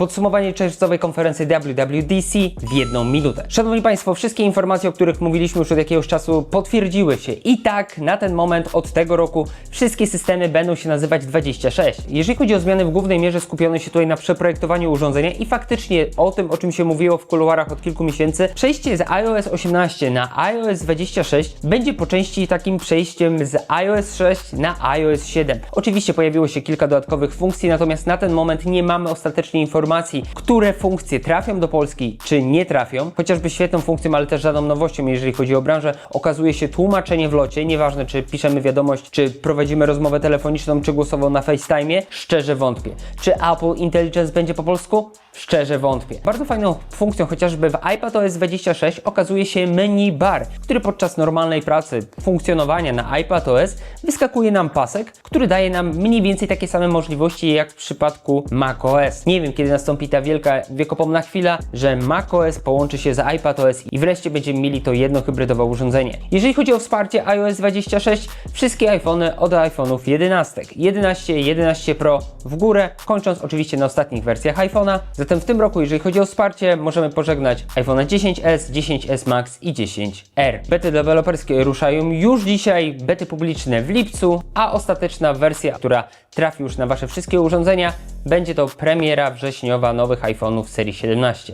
Podsumowanie czerwcowej konferencji WWDC w jedną minutę. Szanowni Państwo, wszystkie informacje, o których mówiliśmy już od jakiegoś czasu, potwierdziły się. I tak, na ten moment od tego roku wszystkie systemy będą się nazywać 26. Jeżeli chodzi o zmiany, w głównej mierze skupiono się tutaj na przeprojektowaniu urządzenia i faktycznie o tym, o czym się mówiło w kuluarach od kilku miesięcy, przejście z iOS 18 na iOS 26 będzie po części takim przejściem z iOS 6 na iOS 7. Oczywiście pojawiło się kilka dodatkowych funkcji, natomiast na ten moment nie mamy ostatecznie informacji, które funkcje trafią do Polski, czy nie trafią. Chociażby świetną funkcją, ale też żadną nowością, jeżeli chodzi o branżę, okazuje się tłumaczenie w locie. Nieważne, czy piszemy wiadomość, czy prowadzimy rozmowę telefoniczną, czy głosową na FaceTime. Szczerze wątpię. Czy Apple Intelligence będzie po polsku? Szczerze wątpię. Bardzo fajną funkcją chociażby w iPadOS 26 okazuje się menu bar, który podczas normalnej pracy, funkcjonowania na iPadOS wyskakuje nam pasek, który daje nam mniej więcej takie same możliwości jak w przypadku macOS. Nie wiem kiedy nastąpi ta wielka, wiekopomna chwila, że macOS połączy się z iPadOS i wreszcie będziemy mieli to jedno hybrydowe urządzenie. Jeżeli chodzi o wsparcie iOS 26, wszystkie iPhony od iPhone'ów 11. 11, 11 Pro w górę, kończąc oczywiście na ostatnich wersjach iPhone'a. Zatem w tym roku, jeżeli chodzi o wsparcie, możemy pożegnać iPhone 10s, 10s Max i 10R. Bety deweloperskie ruszają już dzisiaj, bety publiczne w lipcu, a ostateczna wersja, która trafi już na Wasze wszystkie urządzenia, będzie to premiera wrześniowa nowych iPhone'ów serii 17.